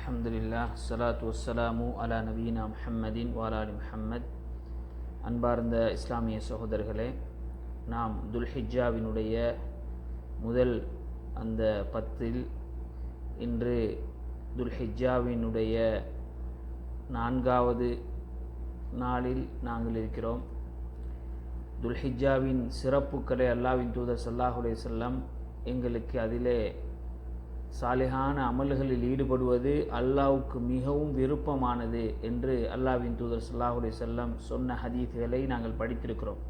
அல்ஹம்துலில்லாஹ் ஸலாத்து வஸ்ஸலாமு அலா நபீனா முஹம்மதின் வாலாலி முஹம்மத் அன்பார்ந்த இஸ்லாமிய சகோதரர்களே நாம் துல்ஹிஜாவினுடைய முதல் அந்த பத்தில் இன்று துல்ஹிஜாவினுடைய நான்காவது நாளில் நாங்கள் இருக்கிறோம். துல்ஹிஜாவின் சிறப்புக்களை அல்லாவின் தூதர் சல்லாஹுலே செல்லம் எங்களுக்கு அதிலே சாலிகான அமல்களில் ஈடுபடுவது அல்லாவுக்கு மிகவும் விருப்பமானது என்று அல்லாவின் தூதர் சல்லாஹுடைய செல்லம் சொன்ன ஹதீஸ்களை நாங்கள் படித்திருக்கிறோம்.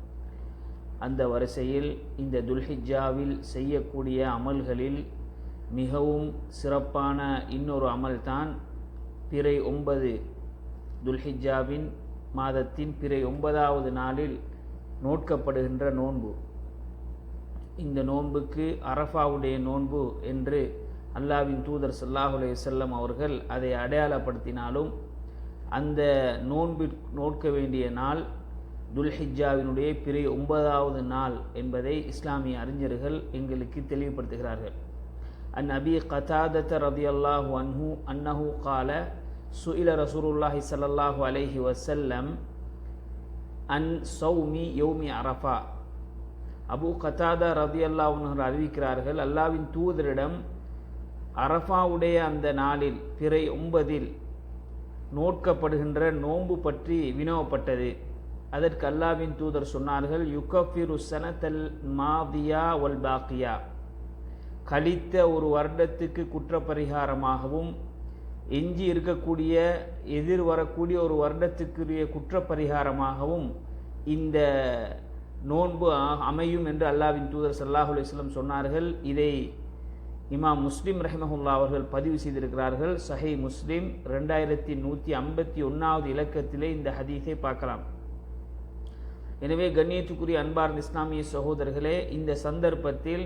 அந்த வரிசையில் இந்த துல்ஹிஜ்ஜாவில் செய்யக்கூடிய அமல்களில் மிகவும் சிறப்பான இன்னொரு அமல்தான் பிறை ஒன்பது. துல்ஹிஜ்ஜாவின் மாதத்தின் பிறை ஒன்பதாவது நாளில் நோட்கப்படுகின்ற நோன்பு. இந்த நோன்புக்கு அரஃபாவுடைய நோன்பு என்று அல்லாவின் தூதர் சல்லாஹுலே செல்லம் அவர்கள் அதை அடையாளப்படுத்தினாலும் அந்த நோன்பி நோட்க வேண்டிய நாள் துல்ஹிஜ்ஜாவினுடைய பிறை ஒன்பதாவது நாள் என்பதை இஸ்லாமிய அறிஞர்கள் எங்களுக்கு தெளிவுபடுத்துகிறார்கள். அந்நபி அபி கதாதத்த ரதி அல்லாஹு அன்ஹு அன்னஹு கால சுயில ரசூருல்லாஹி சல்லாஹூ அலஹி வசல்லம் அன் சௌமி யௌமி அரஃபா. அபு கதாதா ரதி அல்லாஹ் அறிவிக்கிறார்கள் அல்லாவின் தூதரிடம் அரஃபாவுடைய அந்த நாளில் பிறை ஒன்பதில் நோட்கப்படுகின்ற நோன்பு பற்றி வினவப்பட்டது. அதற்கு அல்லாவின் தூதர் சொன்னார்கள் யுகஃபிரு சனத்தல் மாதியா ஒல் பாக்கியா. கழித்த ஒரு வருடத்துக்கு குற்றப்பரிகாரமாகவும் எஞ்சி இருக்கக்கூடிய எதிர் வரக்கூடிய ஒரு வருடத்துக்குரிய குற்றப்பரிகாரமாகவும் இந்த நோன்பு அமையும் என்று அல்லாவின் தூதர் சல்லாஹூ அலுவலம் சொன்னார்கள். இதை இமாம் முஸ்லீம் ரஹிமஹுல்லா அவர்கள் பதிவு செய்திருக்கிறார்கள். சஹை முஸ்லீம் ரெண்டாயிரத்தி நூற்றி ஐம்பத்தி ஒன்றாவது இலக்கத்திலே இந்த ஹதீஸை பார்க்கலாம். எனவே கண்ணியத்துக்குரிய அன்பார்ந்த இஸ்லாமிய சகோதரர்களே இந்த சந்தர்ப்பத்தில்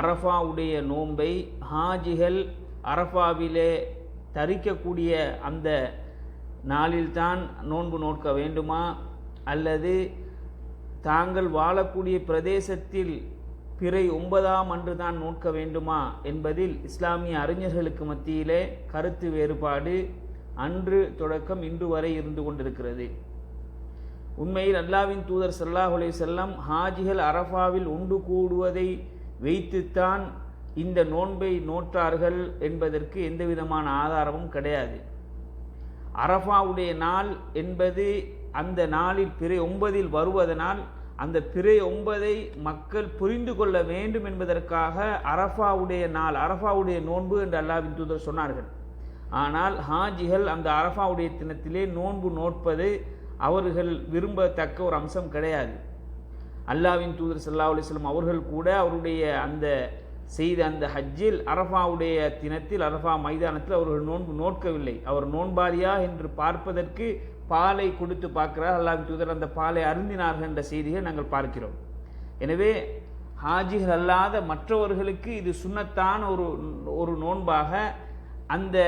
அரஃபாவுடைய நோன்பை ஹாஜிகள் அரஃபாவிலே தரிக்கக்கூடிய அந்த நாளில்தான் நோன்பு நோக்க வேண்டுமா? அல்லது தாங்கள் வாழக்கூடிய பிரதேசத்தில் பிறை ஒன்பதாம் அன்று தான் நோக்க வேண்டுமா என்பதில் இஸ்லாமிய அறிஞர்களுக்கு மத்தியிலே கருத்து வேறுபாடு அன்று தொடக்கம் இன்று வரை இருந்து கொண்டிருக்கிறது. உண்மையில் அல்லாவின் தூதர் சல்லாஹ் செல்லம் ஹாஜிகள் அரஃபாவில் உண்டு கூடுவதை வைத்துத்தான் இந்த நோன்பை நோற்றார்கள் என்பதற்கு எந்தவிதமான ஆதாரமும் கிடையாது. அரஃபாவுடைய நாள் என்பது அந்த நாளில் பிறை ஒன்பதில் வருவதனால் அந்த பிறை ஒன்பதை மக்கள் புரிந்து கொள்ள வேண்டும் என்பதற்காக அரஃபாவுடைய நாள் அரஃபாவுடைய நோன்பு என்று அல்லாவின் தூதர் சொன்னார்கள். ஆனால் ஹாஜிகள் அந்த அரஃபாவுடைய தினத்திலே நோன்பு நோட்பது அவர்கள் விரும்பத்தக்க ஒரு அம்சம் கிடையாது. அல்லாவின் தூதர் சல்லா அலிஸ்லாம் அவர்கள் கூட அவருடைய அந்த செய்த அந்த ஹஜ்ஜில் அரஃபாவுடைய தினத்தில் அரஃபா மைதானத்தில் அவர்கள் நோன்பு நோட்கவில்லை அவர் நோன்பாரியா என்று பார்ப்பதற்கு பாலை கொடுத்து பார்க்கிறார். அல்லாஹ் தூதர் அந்த பாலை அருந்தினார்கள் என்ற செய்தியை நாங்கள் பார்க்கிறோம். எனவே ஹாஜிகள் அல்லாத மற்றவர்களுக்கு இது சுண்ணத்தான ஒரு ஒரு நோன்பாக அந்த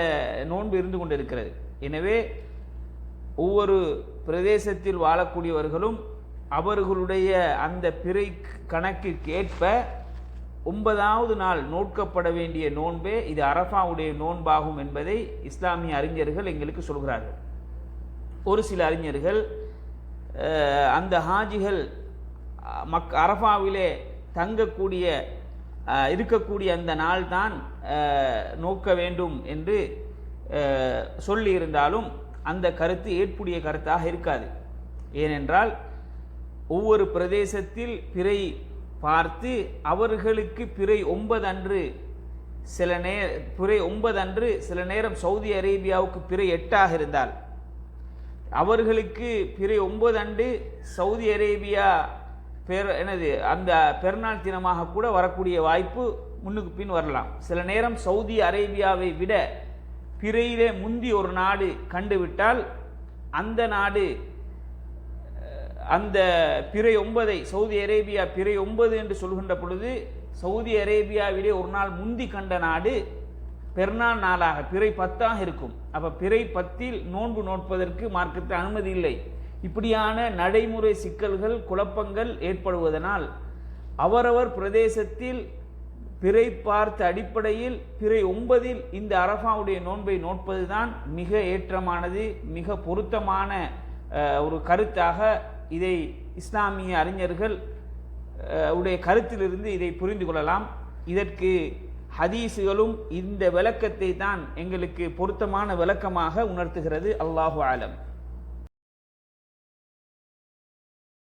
நோன்பு இருந்து கொண்டிருக்கிறது. எனவே ஒவ்வொரு பிரதேசத்தில் வாழக்கூடியவர்களும் அவர்களுடைய அந்த பிறை கணக்கிற்கு ஏற்ப ஒன்பதாவது நாள் நோட்கப்பட வேண்டிய நோன்பே இது அரஃபாவுடைய நோன்பாகும் என்பதை இஸ்லாமிய அறிஞர்கள் எங்களுக்கு சொல்கிறார்கள். ஒரு சில அறிஞர்கள் அந்த ஹாஜிகள் மக் அரஃபாவிலே தங்கக்கூடிய இருக்கக்கூடிய அந்த நாள் தான் நோக்க வேண்டும் என்று சொல்லியிருந்தாலும் அந்த கருத்து ஏற்புடைய கருத்தாக இருக்காது. ஏனென்றால் ஒவ்வொரு பிரதேசத்தில் பிறை பார்த்து அவர்களுக்கு பிறை ஒன்பது அன்று சில நே பிறை ஒன்பது அன்று சில நேரம் சவுதி அரேபியாவுக்கு பிறை எட்டாக இருந்தால் அவர்களுக்கு பிறை ஒன்பது அன்று சவுதி அரேபியா பெர் எனது அந்த பெருநாள் தினமாக கூட வரக்கூடிய வாய்ப்பு முன்னுக்கு பின் வரலாம். சில நேரம் சவுதி அரேபியாவை விட பிறையிலே முந்தி ஒரு நாடு கண்டுவிட்டால் அந்த நாடு அந்த பிறை ஒன்பதை சவுதி அரேபியா பிறை ஒன்பது என்று சொல்கின்ற பொழுது சவுதி அரேபியாவிலே ஒரு நாள் முந்தி கண்ட நாடு பெருநாள் நாளாக பிறை பத்தாக இருக்கும். அப்போ பிறை பத்தில் நோன்பு நோட்பதற்கு மார்க்கத்தில் அனுமதி இல்லை. இப்படியான நடைமுறை சிக்கல்கள் குழப்பங்கள் ஏற்படுவதனால் அவரவர் பிரதேசத்தில் பிறை பார்த்த அடிப்படையில் பிறை ஒன்பதில் இந்த அரஃபாவுடைய நோன்பை நோட்பதுதான் மிக ஏற்றமானது மிக பொருத்தமான ஒரு கருத்தாக இதை இஸ்லாமிய அறிஞர்கள் உடைய கருத்திலிருந்து இதை புரிந்து கொள்ளலாம். இதற்கு ஹதீஸுகளும் இந்த விளக்கத்தை தான் எங்களுக்கு பொருத்தமான விளக்கமாக உணர்த்துகிறது. அல்லாஹு ஆலம்.